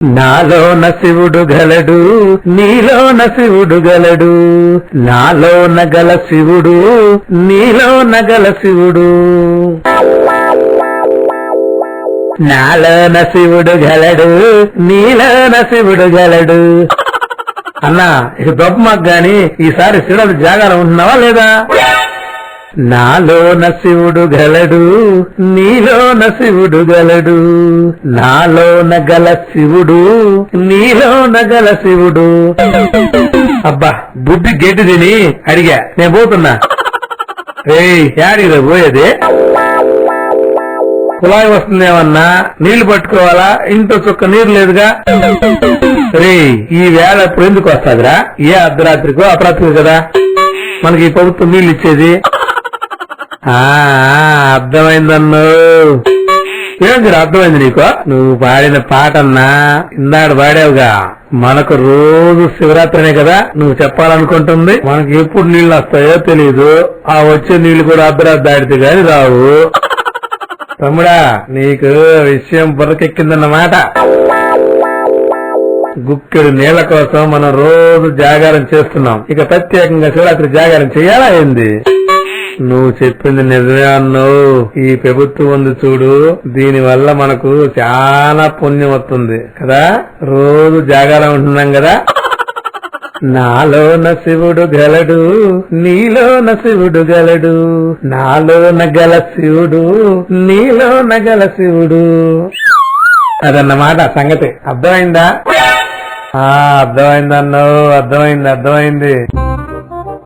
నాలోన శివుడు గలడు నీలోన శివుడు గలడు. నాలోన గల శివుడు నీలోన గల శివుడు. నాలోన శివుడు గలడు నీలోన శివుడు గలడు. అన్నా ఇది గొప్ప మాకు గాని ఈసారి శివుడు జాగారం ఉంటున్నావా లేదా? నాలోన శివుడు గలడు నీలోన శివుడు గలడు. నాలోన గల శివుడు నీలోన గల శివుడు. అబ్బా బుద్ధి గెడ్డి తిని అడిగా. నేను పోతున్నా. ఏయ్ యాడిరా పోయేది? కుళాయి వస్తుందేమన్నా నీళ్ళు పట్టుకోవాలా? ఇంట్లో చుక్క నీరు లేదుగా? రే ఈ వేళ ఇప్పుడు ఎందుకు వస్తాదిరా? ఏ అర్ధరాత్రికో అపరాత్రి కదా? మనకి ఈ ప్రభుత్వం నీళ్ళు ఇచ్చేది. అర్థమైందన్ను ఏంటి అర్థమైంది నీకు? నువ్వు పాడిన పాట అన్నా ఇందాడు పాడావుగా. మనకు రోజు శివరాత్రినే కదా నువ్వు చెప్పాలనుకుంటుంది. మనకి ఎప్పుడు నీళ్ళు వస్తాయో తెలియదు ఆ వచ్చే నీళ్ళు కూడా అర్ధరాత్రి దాడితే గాని రావు. తమ్ముడా నీకు విషయం బుర్రకెక్కిందన్నమాట గుక్కెడు నీళ్ళ కోసం మనం రోజు జాగారం చేస్తున్నాం. ఇక ప్రత్యేకంగా శివరాత్రి జాగారం చేయాలా ఏంది? నువ్వు చెప్పింది నిజమే అన్నావు ఈ ప్రభుత్వం ఉంది చూడు దీని వల్ల మనకు చాలా పుణ్యం వస్తుంది కదా? రోజు జాగారం ఉంటున్నాం కదా? నాలోన శివుడు గలడు నీలోన శివుడు గలడు నాలోన గల శివుడు నీలోన గల శివుడు. అదన్నమాట సంగతి. అర్థమైందా? ఆ అర్థమైందన్నావు అర్థమైంది అర్థమైంది.